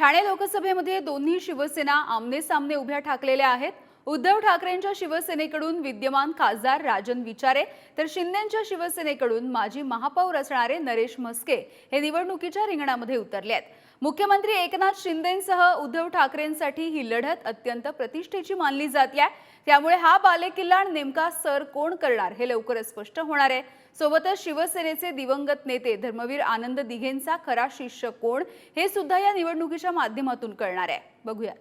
ठाणे लोकसभेमध्ये दोन्ही शिवसेना आमने सामने उभ्या ठाकलेल्या आहेत. उद्धव ठाकरेंच्या शिवसेनेकडून विद्यमान खासदार राजन विचारे तर शिंदेच्या शिवसेनेकडून माजी महापौर असणारे नरेश म्हस्के हे निवडणुकीच्या रिंगणामध्ये उतरले आहेत. मुख्यमंत्री एकनाथ शिंदेसह उद्धव ठाकरेंसाठी ही लढत अत्यंत प्रतिष्ठेची मानली जाते त्यामुळे हा बालेकिल्ला नेमका सर कोण करणार हे लवकरच स्पष्ट होणार आहे. सोबतच शिवसेनेचे दिवंगत नेते धर्मवीर आनंद दिघेंचा खरा शिष्य कोण हे सुद्धा या निवडणुकीच्या माध्यमातून कळणार आहे. बघूया.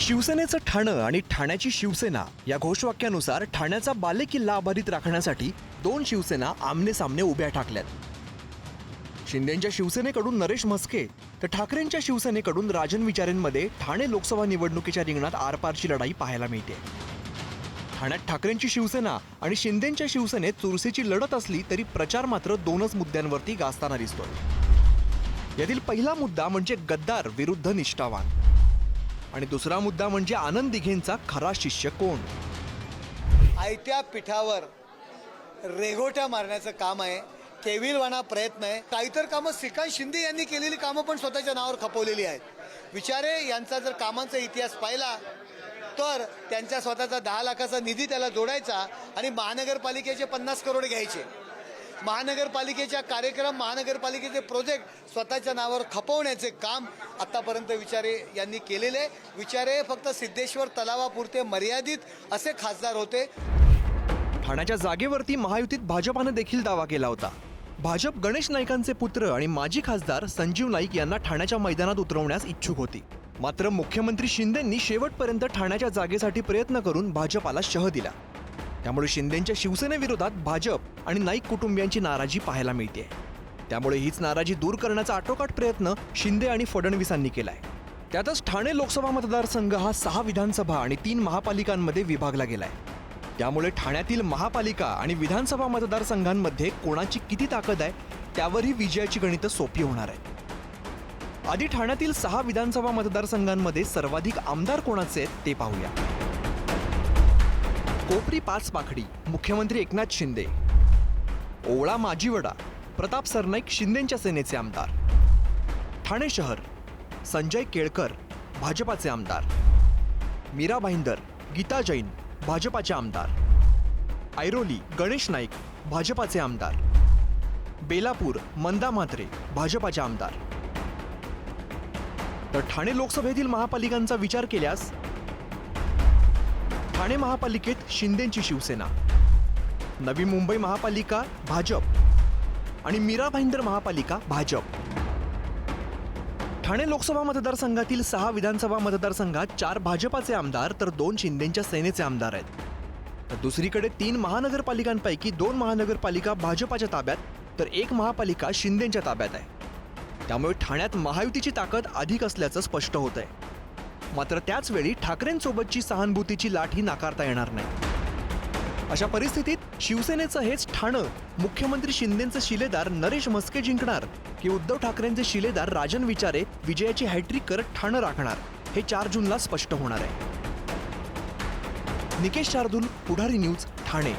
शिवसेनेचं ठाणं आणि ठाण्याची शिवसेना या घोषवाक्यानुसार ठाण्याचा बालेकिल्ला अबाधित राखण्यासाठी दोन शिवसेना आमने सामने उभ्या ठाकल्यात. शिंदेच्या शिवसेनेकडून नरेश म्हस्के तर ठाकरेंच्या शिवसेनेकडून राजन विचारेंमध्ये ठाणे लोकसभा निवडणुकीच्या रिंगणात आरपारची लढाई पाहायला मिळते. ठाण्यात ठाकरेंची शिवसेना आणि शिंदेच्या शिवसेनेत चुरसीची लढत असली तरी प्रचार मात्र दोनच मुद्द्यांवरती गाजताना दिसतोय. यातील पहिला मुद्दा म्हणजे गद्दार विरुद्ध निष्ठावान. आणि दुसरा मुद्दा म्हणजे आनंद दिघेंचा खरा शिष्य कोण? आयत्या पिठावर रेघोट्या मारण्याचं काम आहे केविलवाणा प्रयत्न आहे. काही तर कामं श्रीकांत शिंदे यांनी केलेली कामं पण स्वतःच्या नावावर खपवलेली आहेत. विचारे यांचा जर कामांचा इतिहास पाहिला तर त्यांच्या स्वतःचा दहा लाखाचा निधी त्याला जोडायचा आणि महानगरपालिकेचे पन्नास करोड घ्यायचे. महानगरपालिकेच्या कार्यक्रम महानगरपालिकेचे प्रोजेक्ट स्वतःच्या नावावर खपवण्याचे काम आत्तापर्यंत विचारे यांनी केलेले. विचारे फक्त सिद्धेश्वर तलावापुरते मर्यादित असे खासदार होते. ठाण्याच्या जागेवरती महायुतीत भाजपानं देखील दावा केला होता. भाजप गणेश नाईकांचे पुत्र आणि माजी खासदार संजीव नाईक यांना ठाण्याच्या मैदानात उतरवण्यास इच्छुक होती. मात्र मुख्यमंत्री शिंदेंनी शेवटपर्यंत ठाण्याच्या जागेसाठी प्रयत्न करून भाजपाला शह दिला. त्यामुळे शिंदेच्या शिवसेनेविरोधात भाजप आणि नाईक कुटुंबियांची नाराजी पाहायला मिळते त्यामुळे हीच नाराजी दूर करण्याचा आटोकाट प्रयत्न शिंदे आणि फडणवीसांनी केलाय. त्यातच ठाणे लोकसभा मतदारसंघ हा सहा विधानसभा आणि तीन महापालिकांमध्ये विभागला गेलाय. त्यामुळे ठाण्यातील महापालिका आणि विधानसभा मतदारसंघांमध्ये कोणाची किती ताकद आहे त्यावरही विजयाची गणितं सोपी होणार आहेत. आधी ठाण्यातील सहा विधानसभा मतदारसंघांमध्ये सर्वाधिक आमदार कोणाचे आहेत ते पाहूया. कोपरी पाच पाखडी. मुख्यमंत्री एकनाथ शिंदे. ओवळा माजीवडा. प्रताप सरनाईक शिंदेच्या सेनेचे आमदार. ठाणे शहर. संजय केळकर भाजपाचे आमदार. मीरा भाईंदर गीता जैन भाजपाचे आमदार. ऐरोली गणेश नाईक भाजपाचे आमदार. बेलापूर मंदा म्हात्रे भाजपाचे आमदार. तर ठाणे लोकसभेतील महापालिकांचा विचार केल्यास ठाणे महापालिकेत शिंदेची शिवसेना. नवी मुंबई महापालिका भाजप. आणि मीरा भाईंदर महापालिका भाजप. ठाणे लोकसभा मतदारसंघातील सहा विधानसभा मतदारसंघात चार भाजपाचे आमदार तर दोन शिंदेच्या सेनेचे आमदार आहेत. तर दुसरीकडे तीन महानगरपालिकांपैकी दोन महानगरपालिका भाजपाच्या ताब्यात तर एक महापालिका शिंदेच्या ताब्यात आहे. त्यामुळे ठाण्यात महायुतीची ताकद अधिक असल्याचं स्पष्ट होत आहे मात्र त्याच वेळी ठाकरेंसोबतची सहानुभूतीची लाट ही नाकारता येणार नाही. अशा परिस्थितीत शिवसेनेचं हेच ठाणं मुख्यमंत्री शिंदेंचे शिलेदार नरेश म्हस्के जिंकणार की उद्धव ठाकरेंचे शिलेदार राजन विचारे विजयाची हॅट्रिक करत ठाणं राखणार हे चार जूनला स्पष्ट होणार आहे. निकेश शार्दूल पुढारी न्यूज ठाणे.